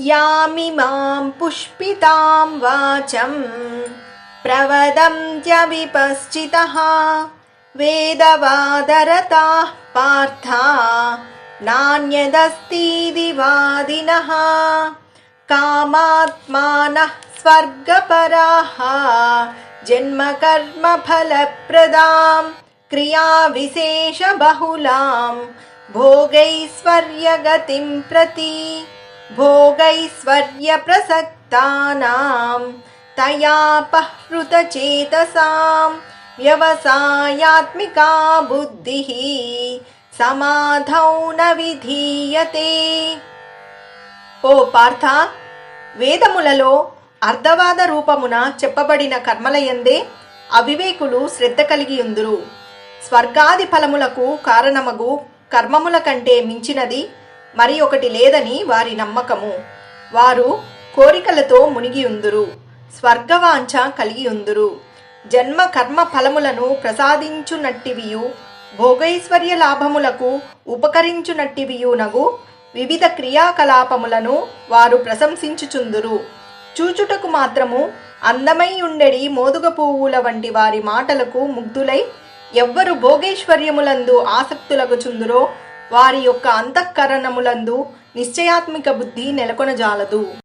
यामिमां पुष्पितां वाचं प्रवदन्त्यविपश्चितः वेदवादरताः पार्था नान्यदस्तीति वादिनः कामात्मानः स्वर्गपराः जन्मकर्मफलप्रदां क्रियाविशेषबहुलां भोगैश्वर्यगतिं प्रति भोगैश्वर्यप्रसक्तानां तयापहृतचेतसां व्यवसायात्मिका बुद्धिः సమాధౌ న విధీయతే ఓ పార్థ వేదములలో అర్ధవాద రూపమున చెప్పబడిన కర్మలయందే అవివేకులు శ్రద్ధ కలిగి ఉందురు స్వర్గాది ఫలములకు కారణమగు కర్మముల కంటే మించినది మరి ఒకటి లేదని వారి నమ్మకము. వారు కోరికలతో మునిగి ఉందురు స్వర్గవాంఛ కలిగి ఉందురు జన్మ కర్మ ఫలములను ప్రసాదించునట్టివియు భోగైశ్వర్య లాభములకు ఉపకరించునట్టివియునగు వివిధ క్రియాకలాపములను వారు ప్రశంసించుచుందురు. చూచుటకు మాత్రము అందమై ఉండెడి మోదుగ పువ్వుల వంటి వారి మాటలకు ముగ్ధులై ఎవ్వరు భోగేశ్వర్యములందు ఆసక్తులగుచుందురో వారి యొక్క అంతఃకరణములందు నిశ్చయాత్మిక బుద్ధి నెలకొనజాలదు.